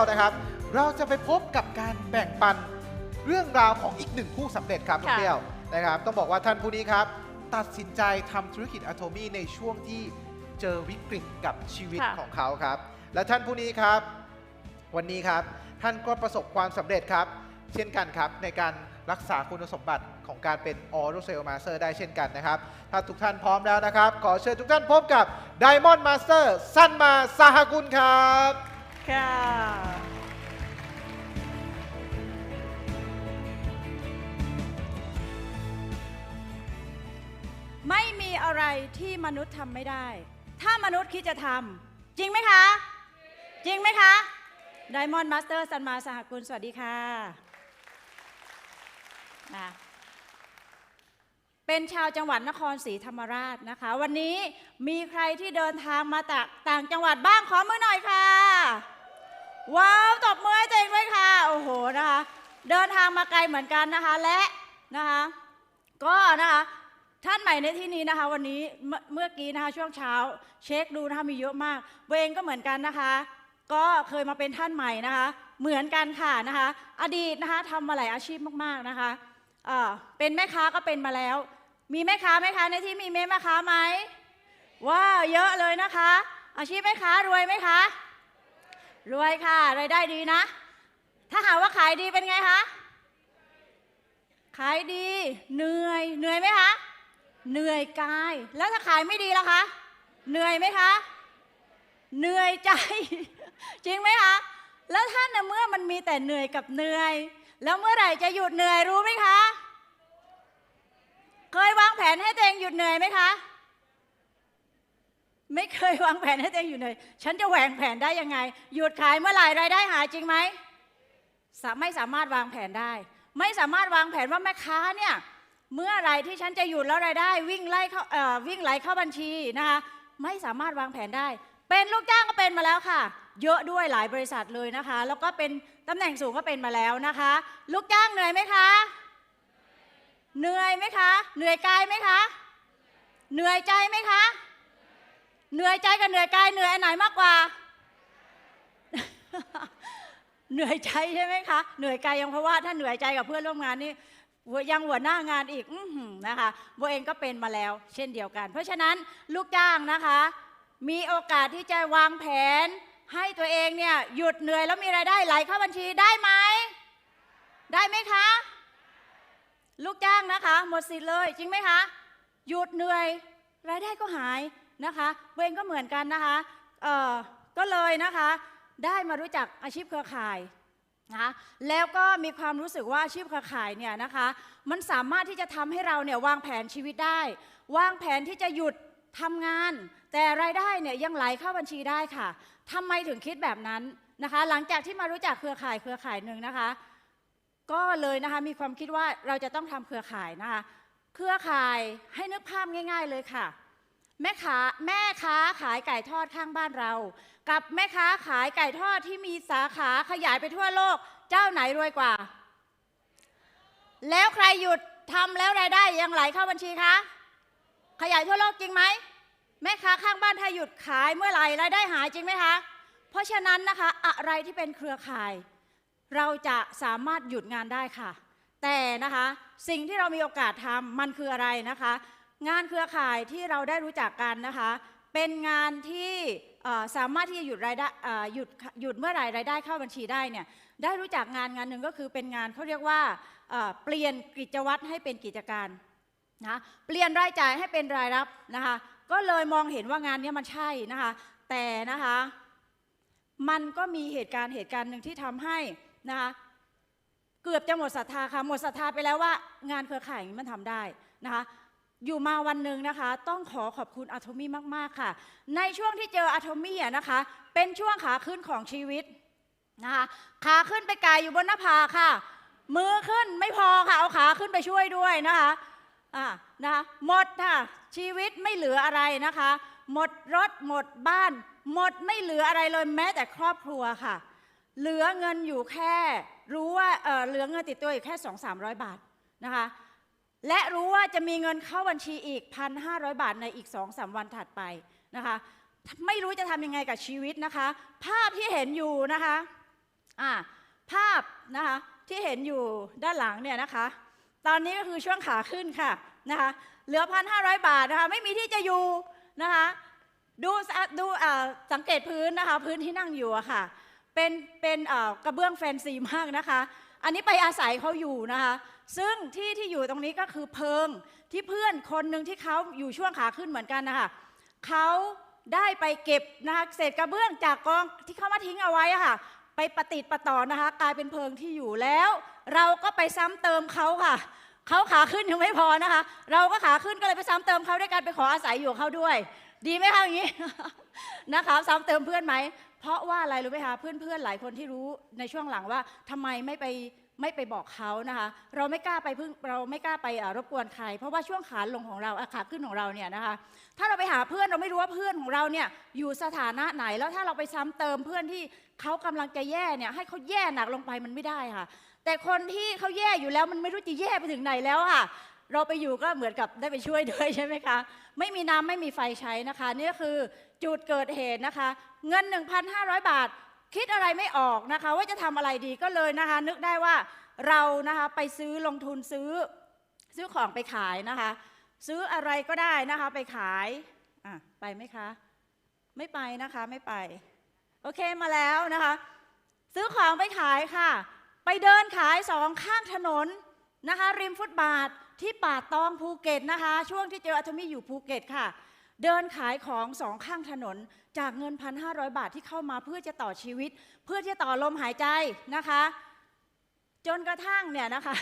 ยวนะครับ เราจะไปพบกับการแบ่งปันเรื่องราวของอีกหนึ่งผู้สำเร็จครับน้องค่ะเปรี้ยวนะครับ ต้องบอกว่าท่านผู้นี้ครับ ตัดสินใจทำธุรกิจอะโทมี่ในช่วงที่เจอวิกฤตกับชีวิตค่ะของเขาครับ และท่านผู้นี้ครับ วันนี้ครับท่านก็ประสบความสำเร็จครับ เช่นกันครับในการรักษาคุณสมบัติของการเป็น Oral Cell Master ได้เช่นกันนะครับ ถ้าทุกท่านพร้อมแล้วนะครับ ขอเชิญทุกท่านพบกับ Diamond Master ซันมาสหกุลครับ ค่ะ ไม่มีอะไรที่มนุษย์ทำไม่ได้ ถ้ามนุษย์คิดจะทำจริงไหมคะ จริงไหมคะไดมอนด์มาสเตอร์สันมาสหกุลสวัสดีค่ะนะเป็นชาวจังหวัดนครศรีธรรมราชนะคะ วันนี้มีใครที่เดินทางมาจากต่างจังหวัดบ้างขอมือหน่อยค่ะ ว้าวตบมือให้ตัวเองด้วยค่ะ โอ้โหนะคะ เดินทางมาไกลเหมือนกันนะคะ และนะคะ ก็นะคะท่านใหม่ในที่นี้นะคะ วันนี้เมื่อกี้นะคะช่วงเช้า เช็คดูนะคะมีเยอะมากเวงก็เหมือนกันนะคะ ก็เคยมาเป็นท่านใหม่นะคะ เหมือนกันค่ะนะคะ อดีตนะคะทำมาหลายอาชีพมากๆนะคะเออเป็นแม่ค้าก็เป็นมาแล้ว มีแม่ค้าไหมคะในที่มีแม่ค้าไหมว้าวเยอะเลยนะคะ อาชีพแม่ค้ารวยไหมคะ รวยค่ะรายได้ดีนะ ถ้าหากว่าขายดีเป็นไงคะ ขายดี เหนื่อย เหนื่อยไหมคะ เหนื่อยกาย แล้วถ้าขายไม่ดีล่ะคะ เหนื่อยไหมคะ เหนื่อยใจ จริงไหมคะ แล้วท่านน่ะเมื่อมันมีแต่เหนื่อยกับเหนื่อย แล้วเมื่อไหร่จะหยุดเหนื่อยรู้ไหมคะ เคยวางแผนให้ตัวเองหยุดเหนื่อยไหมคะ ไม่เคยวางแผนให้ตัวเองหยุดเหนื่อยฉันจะแหวงแผนได้ยังไง หยุดขายเมื่อไหร่รายได้หายจริงไหมไม่สามารถวางแผนได้ ไม่สามารถวางแผนว่าแม่ค้าเนี่ยเมื่อไรที่ฉันจะหยุดแล้วรายได้ วิ่งไล่เข้าวิ่งไหลเข้าบัญชีนะคะไม่สามารถวางแผนได้ เป็นลูกจ้างก็เป็นมาแล้วค่ะ เยอะด้วยหลายบริษัทเลยนะคะ แล้วก็เป็นตำแหน่งสูงก็เป็นมาแล้วนะคะ ลูกจ้างเหนื่อยไหมคะเหนื่อยไหมคะ เหนื่อยกายไหมคะ เหนื่อยใจไหมคะ เหนื่อยใจกับเหนื่อยกายเหนื่อยไหนมากกว่า เหนื่อยใจใช่ไหมคะ เหนื่อยกายยังเพราะว่าถ้าเหนื่อยใจกับเพื่อนร่วมงานนี่ยังหัวหน้างานอีกอนะคะโบเองก็เป็นมาแล้ว เช่นเดียวกัน เพราะฉะนั้นลูกจ้างนะคะ มีโอกาสที่จะวางแผน ให้ตัวเองเนี่ยหยุดเหนื่อยแล้วมีรายได้ไหลเข้าบัญชีได้ไหม ได้ไหมคะ ลูกจ้างนะคะ หมดสิทธิ์เลย จริงไหมคะ หยุดเหนื่อย รายได้ก็หาย นะคะเวงก็เหมือนกันนะคะเอ่อก็เลยนะคะได้มารู้จักอาชีพเครือข่ายนะคะแล้วก็มีความรู้สึกว่าอาชีพเครือข่ายเนี่ยนะคะมันสามารถที่จะทำให้เราเนี่ยวางแผนชีวิตได้ วางแผนที่จะหยุดทำงาน แต่รายได้เนี่ยยังไหลเข้าบัญชีได้ค่ะทำไมถึงคิดแบบนั้นนะคะ หลังจากที่มารู้จักเครือข่ายเครือข่ายหนึ่งนะคะ ก็เลยนะคะมีความคิดว่าเราจะต้องทำเครือข่ายนะคะ เครือข่ายให้นึกภาพง่าย ๆเลยค่ะ แม่ค้าแม่ค้าขายไก่ทอดข้างบ้านเรา กับแม่ค้าขายไก่ทอดที่มีสาขาขยายไปทั่วโลก เจ้าไหนรวยกว่า แล้วใครหยุดทำแล้วรายได้ยังไหลเข้าบัญชีคะขยายทั่วโลกจริงไหมแม่ค้าข้างบ้านถ้าหยุดขายเมื่อไหร่รายได้หายจริงไหมคะ เพราะฉะนั้นนะคะอะไรที่เป็นเครือข่าย เราจะสามารถหยุดงานได้ค่ะ แต่นะคะสิ่งที่เรามีโอกาสทำมันคืออะไรนะคะ งานเครือข่ายที่เราได้รู้จักกันนะคะ เป็นงานที่สามารถที่จะหยุดรายได้หยุดหยุดเมื่อไหร่รายได้เข้าบัญชีได้เนี่ยได้รู้จักงานงานหนึ่งก็คือเป็นงานเขาเรียกว่าเปลี่ยนกิจวัตรให้เป็นกิจการนะเปลี่ยนรายจ่ายให้เป็นรายรับนะคะก็เลยมองเห็นว่างานนี้มันใช่นะคะแต่นะคะมันก็มีเหตุการณ์เหตุการณ์หนึ่งที่ทำให้นะคะเกือบจะหมดศรัทธาค่ะหมดศรัทธาไปแล้วว่างานเครือข่ายอย่างนี้มันทำได้นะคะ อยู่มาวันหนึ่งนะคะ ต้องขอขอบคุณอะโทมี่มาก ๆ ค่ะ ในช่วงที่เจออะโทมี่นะคะ เป็นช่วงขาขึ้นของชีวิตนะคะขาขึ้นไปไกลอยู่บนหน้าผาค่ะ มือขึ้นไม่พอค่ะ เอาขาขึ้นไปช่วยด้วยนะคะอ่านะคะหมดค่ะ ชีวิตไม่เหลืออะไรนะคะ หมดรถหมดบ้าน หมดไม่เหลืออะไรเลยแม้แต่ครอบครัวค่ะ เหลือเงินอยู่แค่ รู้ว่าเออเหลือเงินติดตัวอยู่แค่2 3 0 0บาทนะคะ และรู้ว่าจะมีเงินเข้าบัญชีอีก 1,500 บาทในอีก 2-3 วันถัดไปนะคะ ไม่รู้จะทำยังไงกับชีวิตนะคะ ภาพที่เห็นอยู่นะคะอ่าภาพนะคะที่เห็นอยู่ด้านหลังเนี่ยนะคะ ตอนนี้ก็คือช่วงขาขึ้นค่ะนะคะ เหลือพันห้าร้อยบาทนะคะ ไม่มีที่จะอยู่นะคะ ดูดูสังเกตพื้นนะคะ พื้นที่นั่งอยู่อะค่ะ เป็นเป็นกระเบื้องแฟนซีมากนะคะ อันนี้ไปอาศัยเขาอยู่นะคะ ซึ่งที่ที่อยู่ตรงนี้ก็คือเพิงที่เพื่อนคนหนึ่งที่เขาอยู่ช่วงขาขึ้นเหมือนกันนะคะเขาได้ไปเก็บนะคะเศษกระเบื้องจากกองที่เขามาทิ้งเอาไว้ค่ะ ไปประติดประต่อนะคะ กลายเป็นเพิงที่อยู่แล้ว เราก็ไปซ้ำเติมเขาค่ะเขาขาขึ้นยังไม่พอนะคะ เราก็ขาขึ้นก็เลยไปซ้ำเติมเขาด้วยการไปขออาศัยอยู่เขาด้วย ดีไหมคะอย่างนี้นะคะ ซ้ำเติมเพื่อนไหม เพราะว่าอะไรรู้ไหมคะเพื่อนๆหลายคนที่รู้ในช่วงหลังว่าทำไมไม่ไปไม่ไปบอกเขานะคะ เราไม่กล้าไปพึ่งเราไม่กล้าไปรบกวนใคร เพราะว่าช่วงขาลงของเราขาขึ้นของเราเนี่ยนะคะ ถ้าเราไปหาเพื่อนเราไม่รู้ว่าเพื่อนของเราเนี่ยอยู่สถานะไหนแล้วถ้าเราไปซ้ำเติมเพื่อนที่เขากำลังจะแย่เนี่ยให้เขาแย่หนักลงไปมันไม่ได้ค่ะ แต่คนที่เขาแย่อยู่แล้วมันไม่รู้จะแย่ไปถึงไหนแล้วค่ะ เราไปอยู่ก็เหมือนกับได้ไปช่วยด้วยใช่ไหมคะ ไม่มีน้ำไม่มีไฟใช้นะคะ นี่ก็คือจุดเกิดเหตุนะคะ เงิน 1,500 บาท คิดอะไรไม่ออกนะคะ ว่าจะทำอะไรดีก็เลยนะคะ นึกได้ว่าเรานะคะไปซื้อลงทุนซื้อซื้อของไปขายนะคะ ซื้ออะไรก็ได้นะคะไปขายอะไปไหมคะ ไม่ไปนะคะไม่ไป โอเคมาแล้วนะคะ ซื้อของไปขายค่ะ ไปเดินขายสองข้างถนนนะคะ ริมฟุตบาท ที่ป่าตองภูเก็ตนะคะ ช่วงที่เจออัตมีอยู่ภูเก็ตค่ะ เดินขายของสองข้างถนนจากเงิน 1,500 บาทที่เข้ามาเพื่อจะต่อชีวิต เพื่อที่จะต่อลมหายใจนะคะ จนกระทั่งเนี่ยนะคะ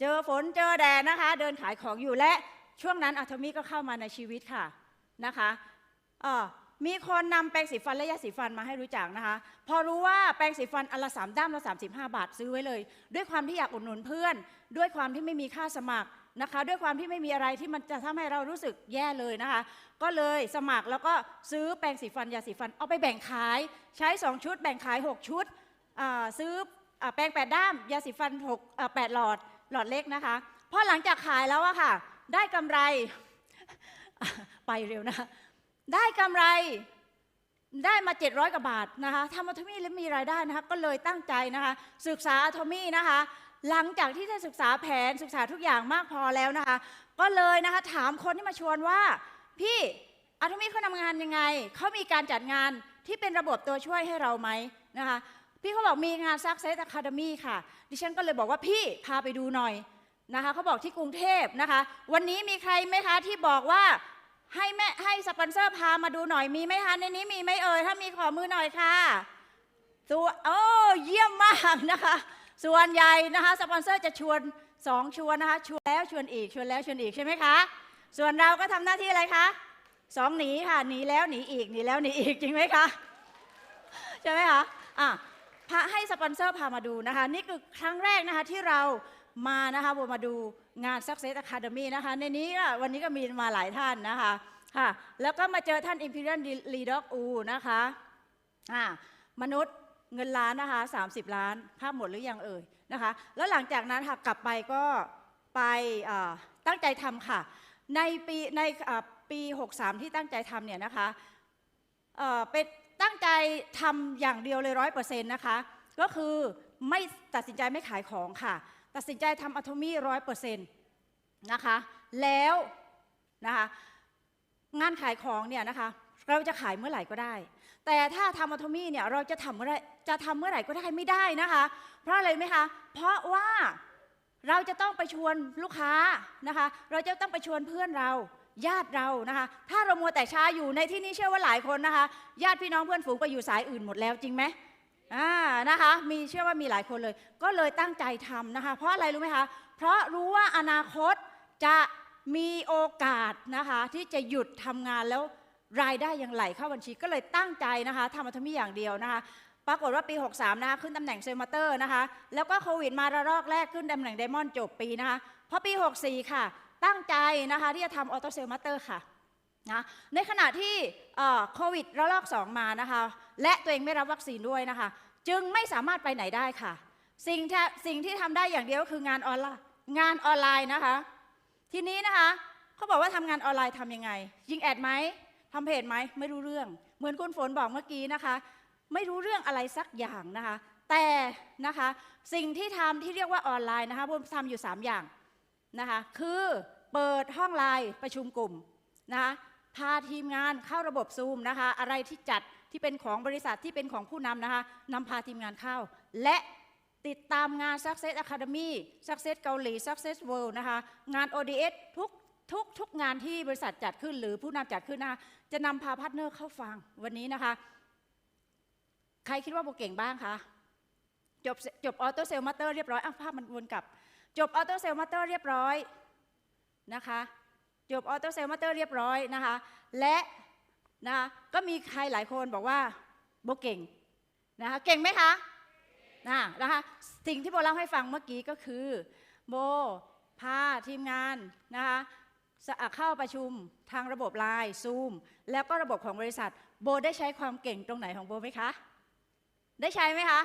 เจอฝนเจอแดดนะคะ เดินขายของอยู่และช่วงนั้นอัธมิก็เข้ามาในชีวิตค่ะนะคะเอ่อ มีคนนำแปรงสีฟันและยาสีฟันมาให้รู้จักนะคะ พอรู้ว่าแปรงสีฟันอันละสามด้ามละ35บห้าบาทซื้อไว้เลย ด้วยความที่อยากอุดหนุนเพื่อน ด้วยความที่ไม่มีค่าสมัครนะคะ ด้วยความที่ไม่มีอะไรที่มันจะทำให้เรารู้สึกแย่เลยนะคะ ก็เลยสมัครแล้วก็ซื้อแปรงสีฟันยาสีฟันเอาไปแบ่งขาย ใช้ 2 ชุด แบ่งขาย 6 ชุดซื้อแปรงแปดด้ามยาสีฟัน6อ่าแปดหลอดหลอดเล็กนะคะพอหลังจากขายแล้วอะค่ะ ได้กำไรไปเร็วนะคะ ได้กำไรได้มา 700กว่าบาทนะคะทำอัตมีแล้วมีรายได้นะคะก็เลยตั้งใจนะคะศึกษาอัตมีนะคะหลังจากที่ได้ศึกษาแผนศึกษาทุกอย่างมากพอแล้วนะคะ ก็เลยนะคะถามคนที่มาชวนว่า พี่อัตมีเขาทำงานยังไงเขามีการจัดงานที่เป็นระบบตัวช่วยให้เราไหมนะคะพี่เขาบอกมีงาน Success Academy ค่ะ ดิฉันก็เลยบอกว่าพี่พาไปดูหน่อยนะคะเขาบอกที่กรุงเทพนะคะ วันนี้มีใครไหมคะที่บอกว่า ให้แม่ให้สปอนเซอร์พามาดูหน่อยมีไหมคะในนี้มีไหมเอ่ยถ้ามีขอมือหน่อยค่ะส่วนโอ้เยี่ยมมากนะคะ ส่วนใหญ่นะคะสปอนเซอร์จะชวนสองชวนนะคะชวนแล้วชวนอีกชวนแล้วชวนอีกใช่ไหมคะส่วนเราก็ทำหน้าที่อะไรคะสองหนีค่ะหนีแล้วหนีอีกหนีแล้วหนีอีกจริงไหมคะใช่ไหมคะอะพาให้สปอนเซอร์พามาดูนะคะ นี่คือครั้งแรกนะคะที่เรามานะคะมาดู งาน Success Academy นะคะ ในนี้วันนี้ก็มีมาหลายท่านนะคะค่ะแล้วก็มาเจอท่าน Imperial Leader U นะคะอ่ามนุษย์เงินล้านนะคะ 30 ล้านภาพหมดหรือยังเอ่ยนะคะ แล้วหลังจากนั้นค่ะกลับไปก็ไปตั้งใจทำค่ะ ในปีในปี 63 ที่ตั้งใจทำเนี่ยนะคะเออเป็นตั้งใจทำอย่างเดียวเลยร้อยเปอร์เซ็นต์นะคะ ก็คือไม่ตัดสินใจไม่ขายของค่ะ ตัดสินใจทำอัตมีร้อยเปอร์เซ็นต์นะคะ แล้วนะคะงานขายของเนี่ยนะคะเราจะขายเมื่อไหร่ก็ได้ แต่ถ้าทำอัตมีเนี่ยเราจะทำเมื่อไรจะทำเมื่อไหร่ก็ได้ไม่ได้นะคะ เพราะอะไรไหมคะ เพราะว่าเราจะต้องไปชวนลูกค้านะคะ เราจะต้องไปชวนเพื่อนเราญาติเรานะคะ ถ้าเรามัวแต่ช้าอยู่ในที่นี้เชื่อว่าหลายคนนะคะ ญาติพี่น้องเพื่อนฝูงไปอยู่สายอื่นหมดแล้วจริงไหม อ่านะคะมีเชื่อว่ามีหลายคนเลย ก็เลยตั้งใจทำนะคะ เพราะอะไรรู้ไหมคะ เพราะรู้ว่าอนาคตจะมีโอกาสนะคะที่จะหยุดทำงานแล้วรายได้ยังไหลเข้าบัญชีก็เลยตั้งใจนะคะทำอัตมีอย่างเดียวนะคะ ปรากฏว่าปี 63 นะคะขึ้นตำแหน่งเซลมาเตอร์นะคะ แล้วก็โควิดมาระลอกแรกขึ้นตำแหน่งไดมอนด์จบปีนะคะพอปี 64 ค่ะ ตั้งใจนะคะที่จะทำออโตเซลมาเตอร์ค่ะนะในขณะที่โควิดระลอก 2 มานะคะ และตัวเองไม่รับวัคซีนด้วยนะคะ จึงไม่สามารถไปไหนได้ค่ะ สิ่งที่สิ่งที่ทำได้อย่างเดียวคืองานออนไลน์งานออนไลน์นะคะ ทีนี้นะคะเขาบอกว่าทำงานออนไลน์ทำยังไง ยิงแอดไหมทำเพจไหมไม่รู้เรื่อง เหมือนคุณฝนบอกเมื่อกี้นะคะ ไม่รู้เรื่องอะไรสักอย่างนะคะ แต่นะคะสิ่งที่ทำที่เรียกว่าออนไลน์นะคะผมทำอยู่ 3 อย่างนะคะ คือเปิดห้องไลน์ประชุมกลุ่มนะคะ พาทีมงานเข้าระบบซูมนะคะ อะไรที่จัดที่เป็นของบริษัทที่เป็นของผู้นำนะคะนำพาทีมงานเข้า และติดตามงาน Success Academy Success เกาหลี Success World นะคะ งาน ODS ทุกทุกทุกงานที่บริษัทจัดขึ้นหรือผู้นำจัดขึ้นนะคะจะนำพาพาร์ทเนอร์เข้าฟังวันนี้นะคะ ใครคิดว่าโบเก่งบ้างคะจบจบออโต้เซลมาเตอร์เรียบร้อยอะภาพมันวนกลับ จบออโต้เซลมาเตอร์เรียบร้อยนะคะ จบออโต้เซลมาเตอร์เรียบร้อยนะคะ และนะคะก็มีใครหลายคนบอกว่าโบเก่งนะคะเก่งไหมคะนะนะคะสิ่งที่โบเล่าให้ฟังเมื่อกี้ก็คือโบพาทีมงานนะคะสะเข้าประชุมทางระบบไลน์ซูมแล้วก็ระบบของบริษัท โบได้ใช้ความเก่งตรงไหนของโบไหมคะ ได้ใช้ไหมคะ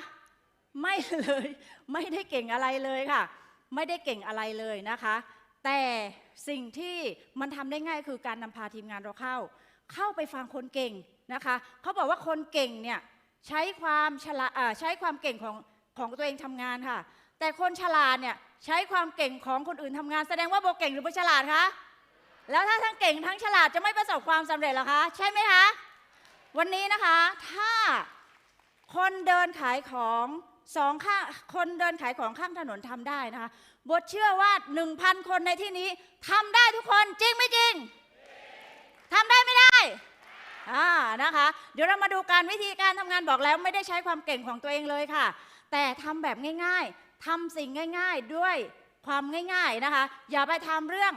ไม่เลย ไม่ได้เก่งอะไรเลยค่ะ ไม่ได้เก่งอะไรเลยนะคะ แต่สิ่งที่มันทำได้ง่ายคือการนำพาทีมงานเราเข้า เข้าไปฟังคนเก่งนะคะเขาบอกว่าคนเก่งเนี่ยใช้ความฉลาดใช้ความเก่งของของตัวเองทำงานค่ะ แต่คนฉลาดเนี่ยใช้ความเก่งของคนอื่นทำงาน แสดงว่าโบเก่งหรือโบฉลาดคะแล้วถ้าทั้งเก่งทั้งฉลาดจะไม่ประสบความสำเร็จหรอคะ ใช่ไหมคะ วันนี้นะคะถ้าคนเดินขายของ สองข้างคนเดินขายของข้างถนนทำได้นะคะบทเชื่อว่า 1,000 คนในที่นี้ทำได้ทุกคนจริงไม่จริงทำได้ไม่ได้อ่านะคะ เดี๋ยวเรามาดูการวิธีการทำงานบอกแล้ว ไม่ได้ใช้ความเก่งของตัวเองเลยค่ะ แต่ทำแบบง่ายๆทำสิ่งง่าย ๆด้วยความง่าย ๆนะคะ อย่าไปทำเรื่อง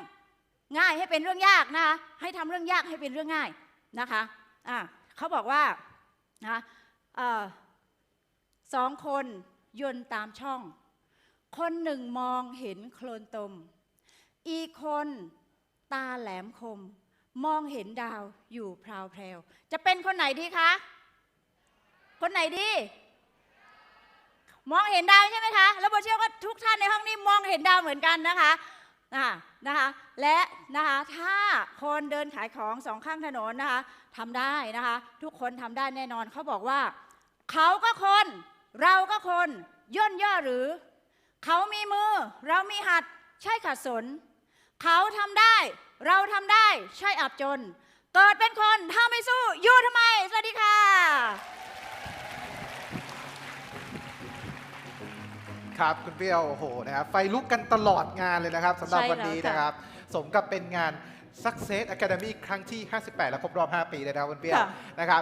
ง่ายให้เป็นเรื่องยากนะคะ ให้ทำเรื่องยากให้เป็นเรื่องง่ายนะคะอ่าเขาบอกว่านะะเอ่อ สองคนยนต์ตามช่อง คนหนึ่งมองเห็นโคลนตม อีกคนตาแหลมคม มองเห็นดาวอยู่พราวแพรวจะเป็นคนไหนดีคะ คนไหนดี มองเห็นดาวใช่ไหมคะ แล้วโบเชื่อว่าทุกท่านในห้องนี้มองเห็นดาวเหมือนกันนะคะอ่านะคะและนะคะถ้าคนเดินขายของสองข้างถนนนะคะทำได้นะคะ ทุกคนทำได้แน่นอนเขาบอกว่า เขาก็คน เราก็คนย่นย่อหรือ เขามีมือ เรามีหัดใช่ขัดสน เขาทำได้ เราทำได้ใช่อับจน เกิดเป็นคนถ้าไม่สู้อยู่ทำไม สวัสดีค่ะครับคุณเปรี้ยวโอ้โหนะครับไฟลุกกันตลอดงานเลยนะครับสำหรับใช่วันนี้แล้วค่ะนะครับ สมกับเป็นงาน Success Academy ครั้งที่ 58 และครบรอบ 5 ปีเลยนะครับคุณเปรี้ยวค่ะนะครับ